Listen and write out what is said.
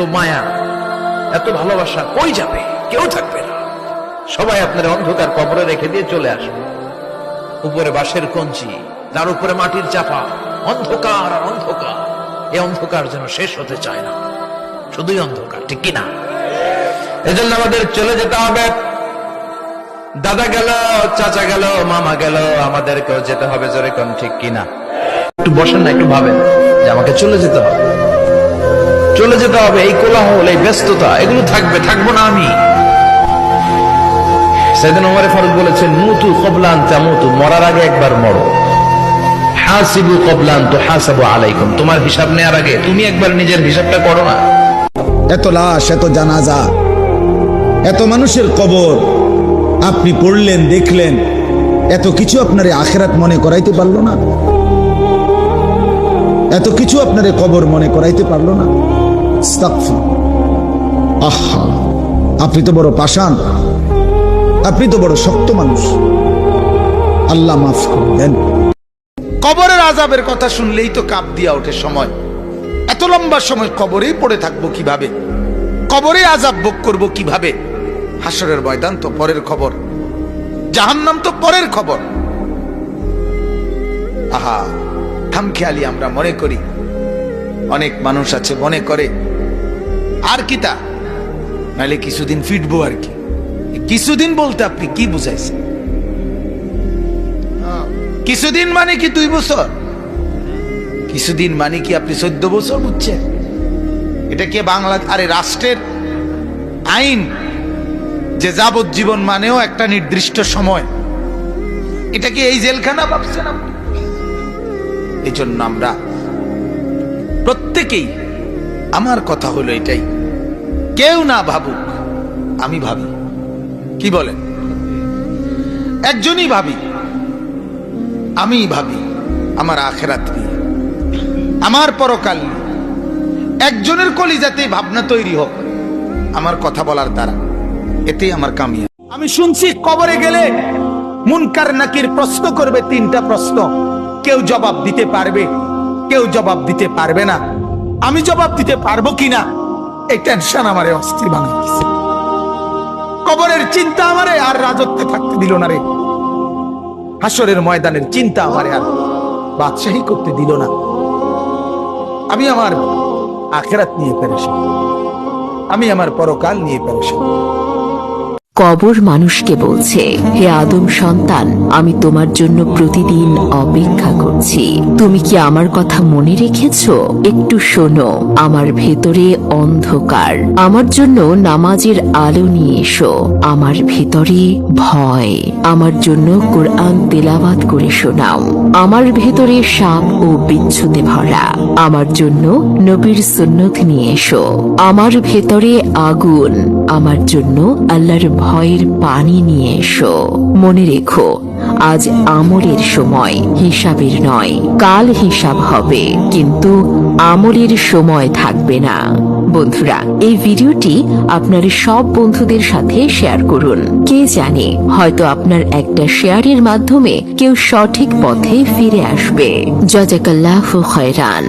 মায়া, এত ভালোবাসা কই যাবে? কেউ থাকবে না। সবাই আপনার অন্ধকার কবরে রেখে দিয়ে চলে আসবে। উপরে বাঁশের কঞ্চি, তার উপরে মাটির চাপা, অন্ধকার আর অন্ধকার। এই অন্ধকার যেন শেষ হতে চায় না। শুধুই অন্ধকার, ঠিক কিনা? এজন্য আমাদের চলে যেতে হবে। দাদা গেল, চাচা গেল, মামা গেল, আমাদেরকেও যেতে হবে জোরে কোন ঠিক কিনা? একটু বসেন না, একটু ভাবেন যে আমাকে চলে যেতে হবে। চলে যেতে হবে, এই কোলাহল, এই ব্যস্ততা, এগুলো থাকবে, থাকব না আমি। সেদিন ওমরে ফারুক বলেছেন, মুতু কবলান তামুতু মরার আগে একবার মরো। হাসিবু কবলান তো হাসাবু আলাইকুম তোমার হিসাব নেওয়ার আগে, তুমি একবার নিজের হিসাবটা করো না। এত লাশ, এত জানাজা, এত মানুষের কবর, আপনি পড়লেন, দেখলেন, এত কিছু আপনার আখেরাত মনে করাইতে পারল না? এত কিছু আপনার কবর মনে করাইতে পারল না। আহা, আপনি তো বড় পাষাণ। আপনি তো বড় শক্ত মানুষ। আল্লাহ মাফ করে দেন। কবরের আজাবের কথা শুনলেই তো কাপ দিয়া ওঠে সময়। এত লম্বা সময় কবরেই পড়ে থাকব কীভাবে? কবরে আজাব ভোগ করব কীভাবে? হাসরের ময়দান তো পরের খবর। জাহান্নাম তো পরের খবর। আহা, খামখেয়ালি আমরা মনে করি। অনেক মানুষ আছে মনে করে আর কি তা? নাহলে কিছুদিন ফিটবো আর কি। কিছুদিন বলতে আপনি কি বুঝাইছেন? কিছুদিন মানে কি দুই বছর? কিছুদিন মানে কি আপনি চোদ্দ বছর বুঝছেন? এটা কি বাংলা আরে রাষ্ট্রের আইন যে যাবজ্জীবন মানেও একটা নির্দিষ্ট সময়। এটা কি এই জেলখানা ভাবছেন আপনি? এই জন্য আমরা প্রত্যেকেই আমার কথা হলো এটাই। কেউ না ভাবুক, আমি ভাবি। কি বলেন? একজনই ভাবি আমি ভাবি, আমার আখেরাত আমার পরকাল একজনের কলিজাতে ভাবনা তৈরি হোক, আমার কথা বলার দ্বারা। এতেই আমার কামিয়া আমি শুনছি কবরে গেলে মুনকার নাকির প্রশ্ন করবে তিনটা প্রশ্ন। কেউ জবাব দিতে পারবে, কেউ জবাব দিতে পারবে না। আমি জবাব দিতে পারব কিনা? এই টেনশন আমারে অস্থির বানাইতেছে। কবরের চিন্তা আমারে আর রাজত্বে থাকতে দিল না রে। হাসরের ময়দানের চিন্তা আমারে আর বাদশাহী করতে দিল না। আমি আমার আখেরাত নিয়ে পেরেছি আমি আমার পরকাল নিয়ে পেরেছি কবর মানুষকে বলছে, হে আদম সন্তান, আমি তোমার জন্য প্রতিদিন অপেক্ষা করছি। তুমি কি আমার কথা মনে রেখেছ? একটু শোনো, আমার ভেতরে অন্ধকার। আমার জন্য নামাজের আলো নিয়ে এসো, আমার ভেতরে ভয়। আমার জন্য কোরআন তেলাওয়াত করে শোনাও। আমার ভেতরে সাপ ও বিচ্ছুতে ভরা। আমার জন্য নবীর সুন্নত নিয়ে এসো। আমার ভেতরে আগুন। আমার জন্য আল্লাহর ভয়ের পানি নিয়ে এসো। মনে রেখো, আজ আমলের সময় হিসাবের নয়, কাল হিসাব হবে, কিন্তু আমলের সময় থাকবে না। বন্ধুরা, এই ভিডিওটি আপনার সব বন্ধুদের সাথে শেয়ার করুন। কে জানে, হয়তো আপনার একটা শেয়ারের মাধ্যমে কেউ সঠিক পথে ফিরে আসবে। জাজাকাল্লাহ খয়রান।